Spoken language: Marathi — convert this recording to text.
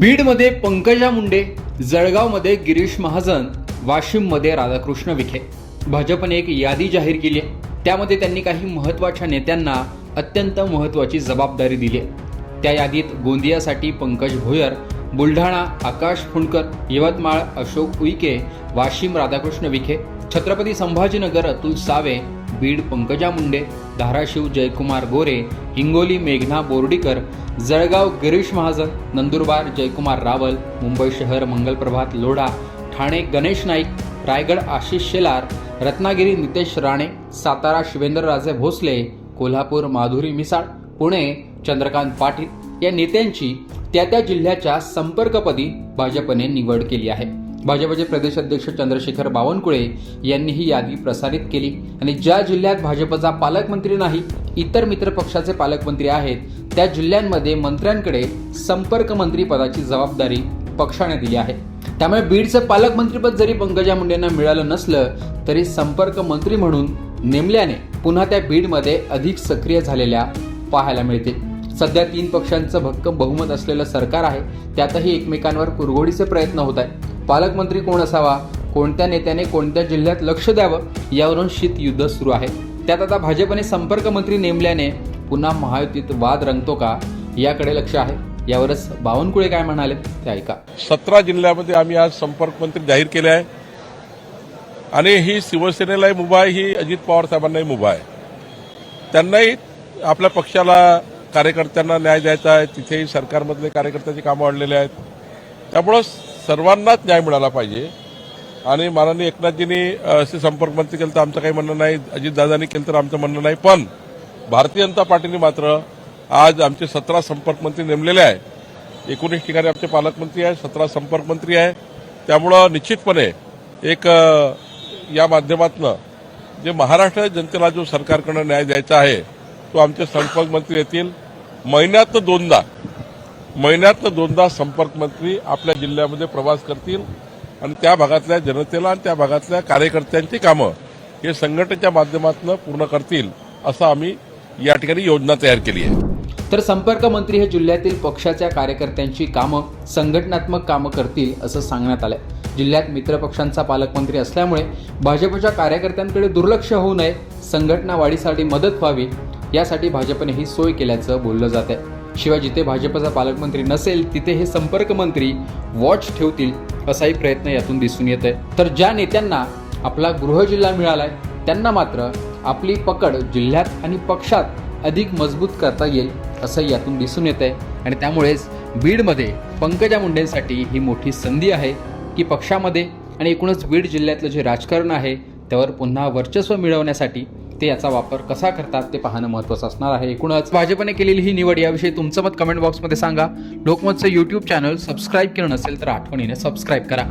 बीडमध्ये पंकजा मुंडे जळगावमध्ये गिरीश महाजन वाशिममध्ये राधाकृष्ण विखे. भाजपने एक यादी जाहीर केली आहे. त्यामध्ये त्यांनी काही महत्त्वाच्या नेत्यांना अत्यंत महत्त्वाची जबाबदारी दिली आहे. त्या यादीत गोंदियासाठी पंकज भोयर बुलढाणा आकाश फुंडकर यवतमाळ अशोक उईके वाशिम राधाकृष्ण विखे छत्रपती संभाजीनगर अतुल सावे बीड पंकजा मुंडे धाराशिव जयकुमार गोरे हिंगोली मेघना बोर्डीकर जळगाव गिरीश महाजन नंदुरबार जयकुमार रावल मुंबई शहर मंगलप्रभात लोढा ठाणे गणेश नाईक रायगड आशिष शेलार रत्नागिरी नितेश राणे सातारा शिवेंद्रराजे भोसले कोल्हापूर माधुरी मिसाळ पुणे चंद्रकांत पाटील या नेत्यांची त्या त्या जिल्ह्याच्या संपर्कपदी भाजपने निवड केली आहे. भाजपचे प्रदेशाध्यक्ष चंद्रशेखर बावनकुळे यांनी ही यादी प्रसारित केली. आणि ज्या जिल्ह्यात भाजपचा पालकमंत्री नाही इतर मित्र पक्षाचे पालकमंत्री आहेत त्या जिल्ह्यांमध्ये मंत्र्यांकडे संपर्क मंत्री पदाची जबाबदारी पक्षाने दिली आहे. त्यामुळे बीडचं पालकमंत्रीपद जरी पंकजा मुंडेंना मिळालं नसलं तरी संपर्क मंत्री म्हणून नेमल्याने पुन्हा त्या बीडमध्ये अधिक सक्रिय झालेल्या पाहायला मिळतील. सध्या तीन पक्षांचं भक्कम बहुमत असलेलं सरकार आहे त्यातही एकमेकांवर कुरघोडीचे प्रयत्न होत आहेत. पालकमंत्री कोण असावा कोणत्या नेत्याने कोणत्या जिल्ह्यात लक्ष द्यावं यावरून शीत युद्ध सुरू आहे. त्यात आता भाजपने संपर्क मंत्री नेमल्याने पुन्हा महायुतीत वाद रंगतो का याकडे लक्ष आहे. यावरच बावनकुळे काय म्हणाले ते ऐका. सतरा जिल्ह्यामध्ये आम्ही आज संपर्क मंत्री जाहीर केले आहे. आणि ही शिवसेनेलाही मुभा आहे ही अजित पवार साहेबांनाही मुभा आहे. त्यांनाही आपल्या पक्षाला कार्यकर्त्यांना न्याय द्यायचा आहे तिथेही सरकारमधले कार्यकर्त्याचे कामं वाढलेले आहेत. त्यामुळं सर्वांनाच न्याय मिळाला पाहिजे. आणि माननीय एकनाथजींनी असे संपर्क मंत्री केलं तर आमचं काही म्हणणं नाही. अजितदादांनी केलं तर आमचं म्हणणं नाही. पण भारतीय जनता पार्टीने मात्र आज आमचे सतरा संपर्कमंत्री नेमलेले आहे एकोणीस ठिकाणी आमचे पालकमंत्री आहे सतरा संपर्कमंत्री आहे त्यामुळं निश्चितपणे एक या माध्यमातनं जे महाराष्ट्र जनतेला जो सरकारकडनं न्याय द्यायचा आहे तो आमचे संपर्क मंत्री येतील. महिन्यातनं दोनदा. महिन्यातनं दोनदा संपर्क मंत्री आपल्या जिल्ह्यामध्ये प्रवास करतील आणि त्या भागातल्या जनतेला आणि त्या भागातल्या कार्यकर्त्यांची कामं हे संघटनेच्या माध्यमातून पूर्ण करतील असं आम्ही या ठिकाणी योजना तयार केली आहे. तर संपर्क मंत्री हे जिल्ह्यातील पक्षाच्या कार्यकर्त्यांची कामं संघटनात्मक कामं करतील असं सांगण्यात आलंय. जिल्ह्यात मित्रपक्षांचा पालकमंत्री असल्यामुळे भाजपच्या कार्यकर्त्यांकडे दुर्लक्ष होऊ नये संघटना वाढीसाठी मदत व्हावी यासाठी भाजपने ही सोय केल्याचं बोललं जात आहे शिवाय जिथे भाजपचा पालकमंत्री नसेल तिथे हे संपर्क मंत्री वॉच ठेवतील असाही प्रयत्न यातून दिसून येत आहे तर ज्या नेत्यांना आपला गृह जिल्हा मिळालाय त्यांना मात्र आपली पकड जिल्ह्यात आणि पक्षात अधिक मजबूत करता येईल असं यातून दिसून येत आहे आणि त्यामुळेच बीडमध्ये पंकजा मुंडेंसाठी ही मोठी संधी आहे की पक्षामध्ये आणि एकूणच बीड जिल्ह्यातलं जे राजकारण आहे त्यावर पुन्हा वर्चस्व मिळवण्यासाठी ते याचा वापर कसा करतात ते पाहणं महत्त्वाचं असणार आहे. एकूणच भाजपने केलेली ही निवड याविषयी तुमचं मत कमेंट बॉक्समध्ये सांगा. लोकमतचं यूट्यूब चॅनल सबस्क्राईब केलं नसेल तर आठवणीने सबस्क्राईब करा.